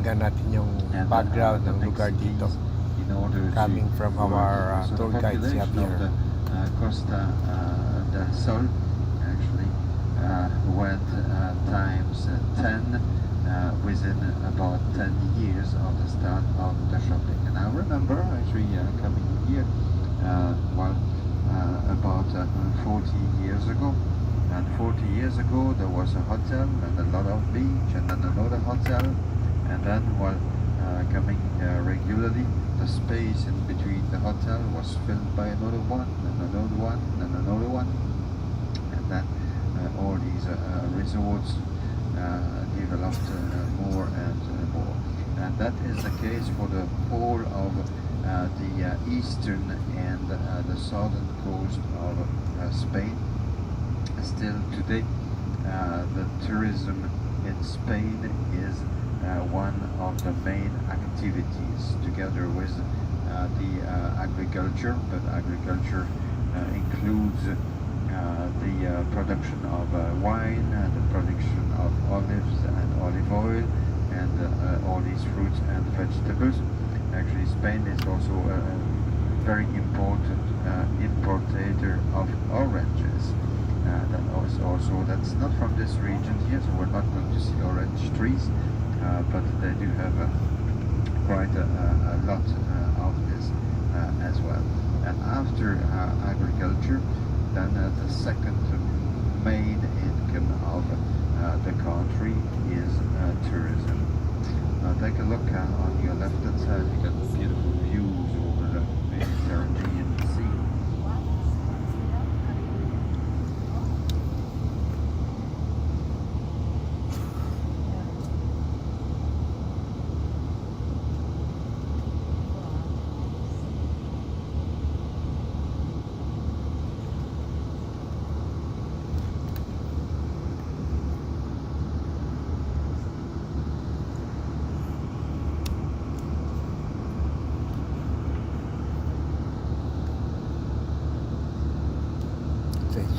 Tingnan natin yung background the ng lugar dito. in order to Coming from our, uh, tour guide, si of Javier. the, uh, Costa uh, del Sol actually uh, went uh, times uh, 10 uh, within about 10 years of the start of the shopping. And I remember actually uh, coming here uh, well, uh, about uh, 40 years ago. And 40 years ago there was a hotel and a lot of beach and then another hotel and then while uh, coming uh, regularly the space in between the hotel was filled by another one and another one and another one. And then uh, all these uh, uh, resorts uh, developed more and more. And that is the case for the whole of the eastern and the southern coast of Spain. Still today the tourism in Spain is one of the main activities together with uh, the uh, agriculture but agriculture uh, includes uh, the uh, production of uh, wine the production of olives and olive oil and uh, all these fruits and vegetables. Actually Spain is also a very important uh, importer of oranges. Uh, that was also that's not from this region here, so we're not going to see orange trees, uh, but they do have uh, quite a, a, lot uh, of this uh, as well. And after uh, agriculture, then uh, the second main income of uh, the country is uh, tourism. Now take a look uh, on your left hand side, you got beautiful views over the Mediterranean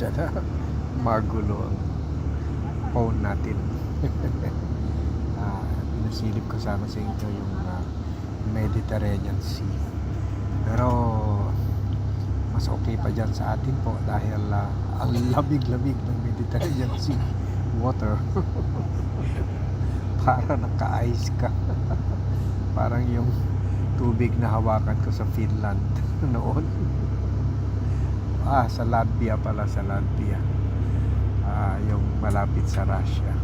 Sensya na. Magulo ang phone natin. ah, pinasilip ko sana sa inyo yung ah, Mediterranean Sea. Pero mas okay pa dyan sa atin po dahil ah, ang lamig-lamig ng Mediterranean Sea water. Para naka-ice ka. Parang yung tubig na hawakan ko sa Finland noon. Ah, sa Latvia pala, sa Latvia. Ah, yung malapit sa Russia.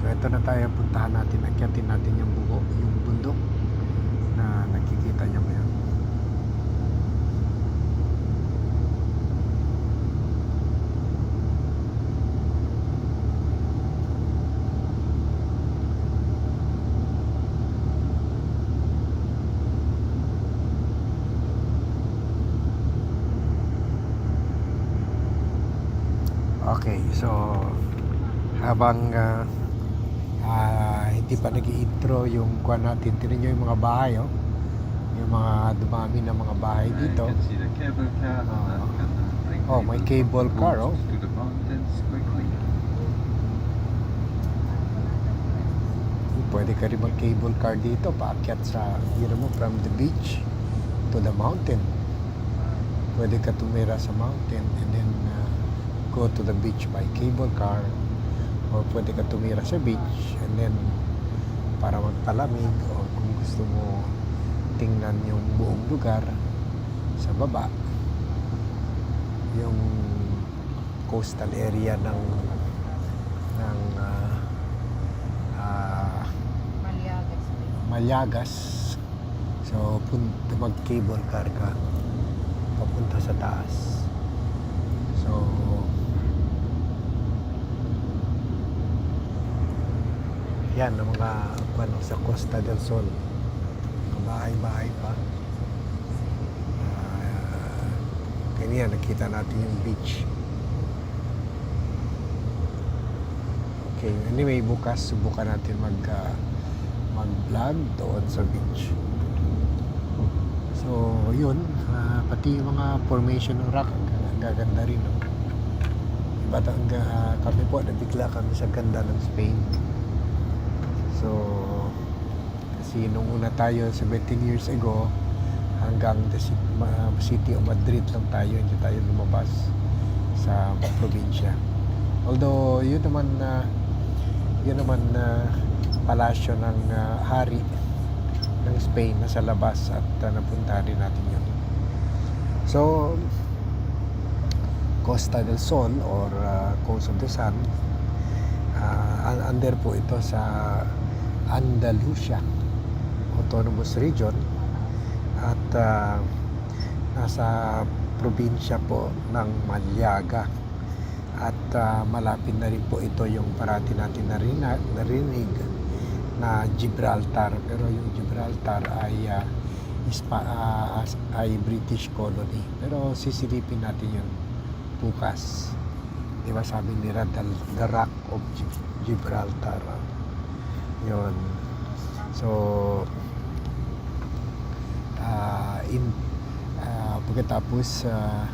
So ito na tayo puntahan natin, akyatin natin yung buko, yung bundok na nakikita niyo ngayon. Okay, so habang ah, ah, hindi pa nag intro yung kuha natin, tinan nyo yung mga bahay, oh. yung mga dumami na mga bahay dito. Uh, Oh, may cable car, oh. Pwede ka rin mag-cable car dito, paakyat sa, you know mo, from the beach to the mountain. Pwede ka tumira sa mountain and then uh, go to the beach by cable car. Or pwede ka tumira sa beach and then para magpalamig o kung gusto mo tingnan yung buong lugar sa baba yung coastal area ng ng ah, ah, Maliagas. Malyagas. So, punta mag-cable car ka papunta sa taas. So, yan ang mga ano, sa Costa del Sol. Bahay-bahay pa. Uh, kanina nakita natin yung beach. Okay, anyway, bukas subukan natin mag ah, mag-vlog doon sa beach. So, yun. ah, pati yung mga formation ng rock, ang gaganda rin. No? ang, ah, kami po, nabigla kami sa ganda ng Spain. So, kasi nung una tayo, 17 years ago, hanggang the city of Madrid lang tayo, hindi tayo lumabas sa probinsya. Although, yun naman na yun naman na palasyo ng ah, hari ng Spain na sa labas at uh, napunta rin natin yun. So, Costa del Sol or uh, Coast of the Sun, uh, un- under po ito sa Andalusia Autonomous Region at uh, nasa probinsya po ng Malyaga. At uh, malapit na rin po ito yung parati natin narina, narinig na Gibraltar. Pero yung Gibraltar ay uh, ispa, as- ay British colony. Pero sisilipin natin yun bukas. Di ba sabi nila the, the rock of Gi- Gibraltar yun so ah, in ah, pagkatapos ah,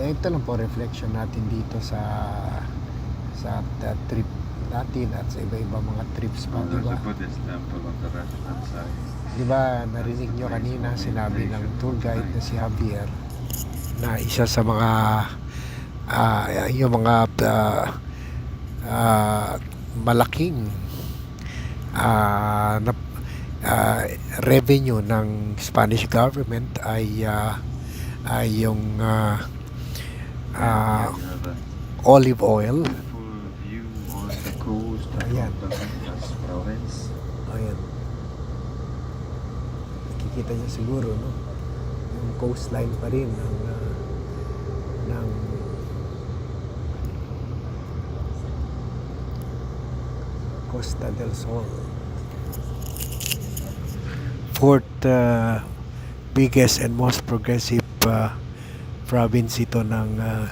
eh, ito lang po reflection natin dito sa sa uh, trip natin at sa iba-iba mga trips pa, di ba? Di ba narinig nyo kanina sinabi ng tour guide na si Javier na isa sa mga ah, yung mga ah, ah, malaking ah, na, ah, revenue ng Spanish government ay ah, ay yung have a olive oil. Ayan. Ayan. Nakikita niyo siguro, no? Yung coastline pa rin ng, ah, ng Costa del Sol. Fourth uh, biggest and most progressive uh, province ito ng uh,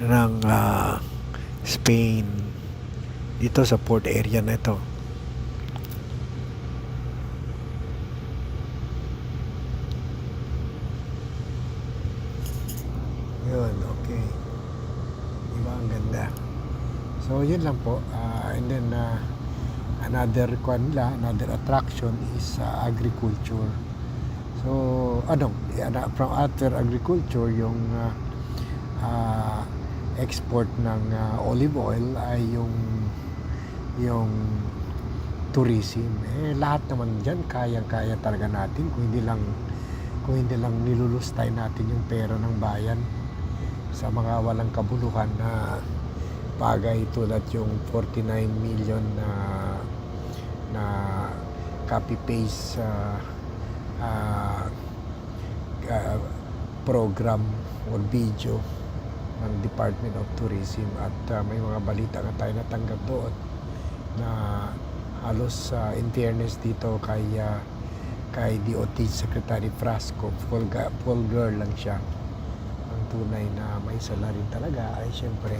ng uh, Spain dito sa port area na ito. Yun, okay. Diba ang ganda? So, yun lang po. Ah, and then, ah, another kwan nila, another attraction is ah, agriculture. So, ano, yana- from after agriculture, yung ah, ah, export ng ah, olive oil ay yung yung tourism. Eh, lahat naman dyan, kayang-kaya talaga natin kung hindi lang kung hindi lang nilulustay natin yung pera ng bayan sa mga walang kabuluhan na bagay tulad yung 49 million na na copy paste sa ah, ah, program or video ng Department of Tourism. At ah, may mga balita na tayo natanggap doon na halos ah, in fairness dito kay ah, kay DOT Secretary Frasco full, full girl lang siya. Ang tunay na may salary talaga ay siyempre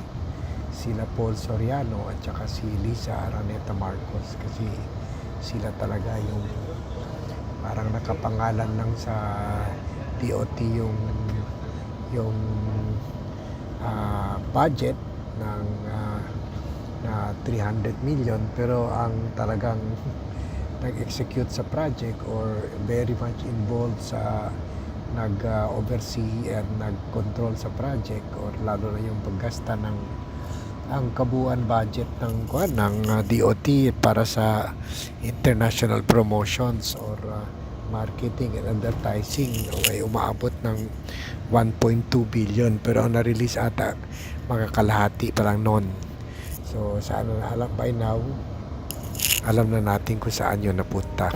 sila Paul Soriano at saka si Lisa Araneta Marcos kasi sila talaga yung parang nakapangalan lang sa DOT yung yung ah, budget ng ah, na 300 million. Pero ang talagang nag-execute sa project or very much involved sa nag-oversee at nag-control sa project or lalo na yung paggasta ng ang kabuuan budget ng kuan ng uh, DOT para sa international promotions or uh, marketing and advertising. Ay umaabot ng 1.2 billion pero ang na-release ata mga kalahati pa lang noon so sana na alam by now alam na natin kung saan yun napunta.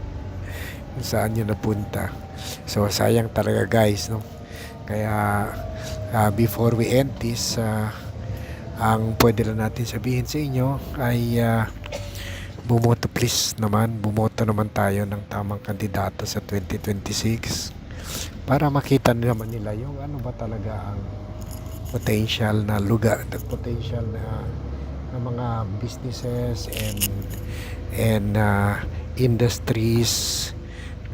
Saan yun napunta. So sayang talaga guys no? Kaya ah, before we end this ah, ang pwede lang natin sabihin sa inyo ay ah, bumoto please naman. Bumoto naman tayo ng tamang kandidato sa 2026 para makita naman nila yung ano ba talaga ang potential na lugar the potential na na mga businesses and and uh, industries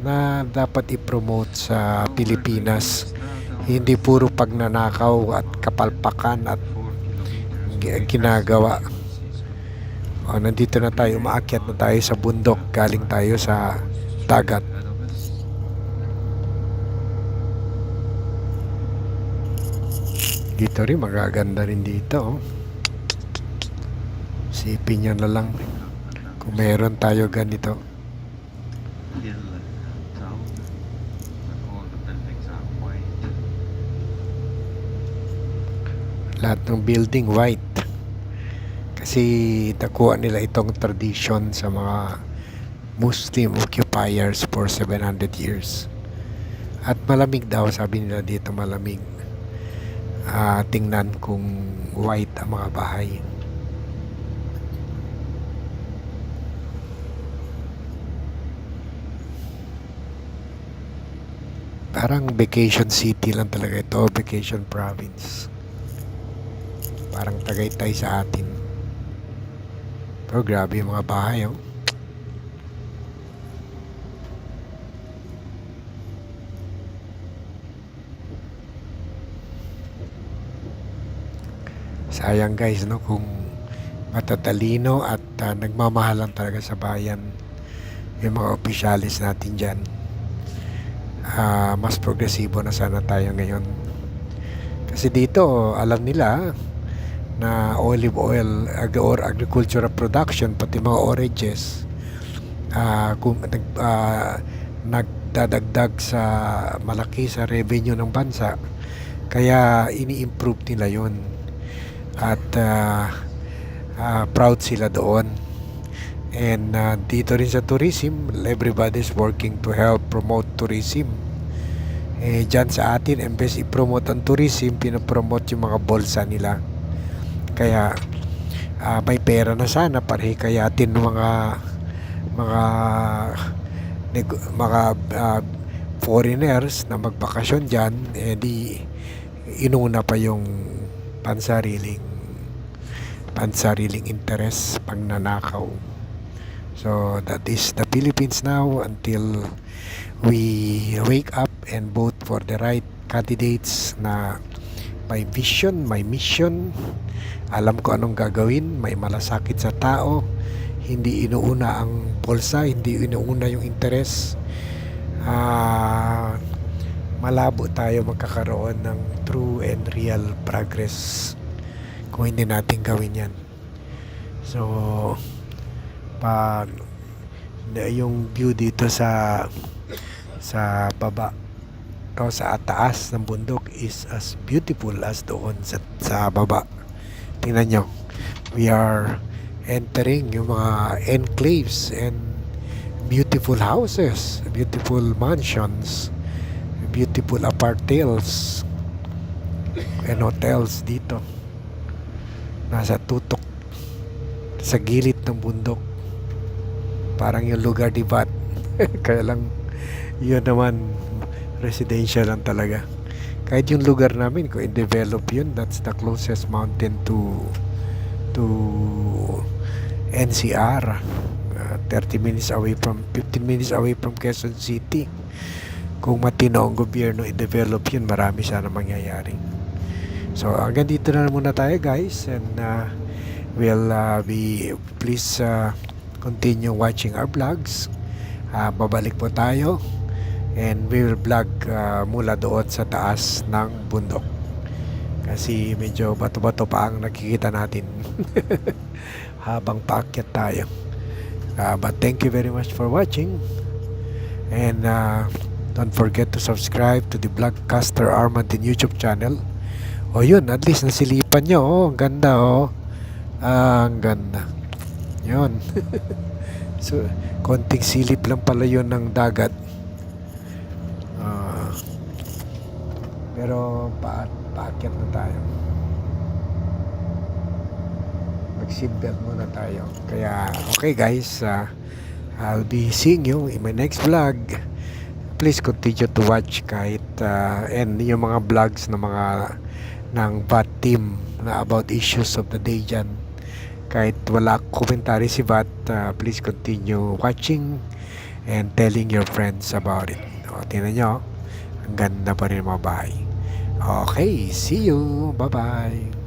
na dapat i-promote sa Pilipinas. Hindi puro pagnanakaw at kapalpakan at ginagawa. O, nandito na tayo, umaakyat na tayo sa bundok. Galing tayo sa dagat. Dito rin, magaganda rin dito. Oh. Sipin nyo na lang kung meron tayo ganito. lahat ng building white kasi nakuha nila itong tradition sa mga Muslim occupiers for 700 years. At malamig daw sabi nila dito malamig. Ah, tingnan kung white ang mga bahay. Parang vacation city lang talaga ito vacation province. Parang Tagaytay sa atin. Pero grabe yung mga bahay, oh. Sayang guys, no, kung matatalino at ah, nagmamahalan talaga sa bayan yung mga opisyalis natin dyan. Ah, mas progresibo na sana tayo ngayon. Kasi dito, alam nila, na olive oil ag- or agricultural production pati mga oranges ah kung nag, ah, nagdadagdag sa malaki sa revenue ng bansa. Kaya ini-improve nila yon at ah, ah, proud sila doon. And ah, dito rin sa tourism everybody's working to help promote tourism. Eh dyan sa atin imbes i-promote ang tourism pinopromote yung mga bolsa nila kaya ah, may pera na sana para hikayatin mga mga mga ah, foreigners na magbakasyon diyan eh di inuna pa yung pansariling pansariling interest pagnanakaw so that is the Philippines now until we wake up and vote for the right candidates na may vision, may mission, alam ko anong gagawin, may malasakit sa tao, hindi inuuna ang bulsa, hindi inuuna yung interes. Ah, malabo tayo magkakaroon ng true and real progress kung hindi natin gawin yan. So, na- yung view dito sa sa baba o sa taas ng bundok is as beautiful as doon sa, sa baba. Tingnan nyo. We are entering yung mga enclaves and beautiful houses, beautiful mansions, beautiful apartels and hotels dito. Nasa tutok sa gilid ng bundok. Parang yung lugar di Bat. Kaya lang yun naman residential lang talaga. Kahit yung lugar namin, kung i-develop yun, that's the closest mountain to to NCR. Uh, 30 minutes away from, 15 minutes away from Quezon City. Kung matino ang gobyerno i-develop yun, marami sana mangyayari. So, hanggang dito na muna tayo guys and uh, we'll uh, be, please uh, continue watching our vlogs. Uh, babalik po tayo and we will vlog uh, mula doon sa taas ng bundok. Kasi medyo bato-bato pa ang nakikita natin. Habang paakyat tayo. Uh, but thank you very much for watching. And uh, don't forget to subscribe to the Vlogcaster Armand in YouTube channel. O yun at least nasilipan nyo. Oh, ang ganda oh. Ah, ang ganda. Yun. So konting silip lang pala yun ng dagat Ah. Pero pa paakyat na tayo. Mag-seatbelt muna tayo. Kaya, okay guys, ah, I'll be seeing you in my next vlog. Please continue to watch kahit ah, and yung mga vlogs ng mga ng VAT team na about issues of the day dyan. Kahit wala komentary si VAT, ah, please continue watching and telling your friends about it. O, tingnan nyo, ang ganda pa rin mga bahay. Okay, see you. Bye-bye.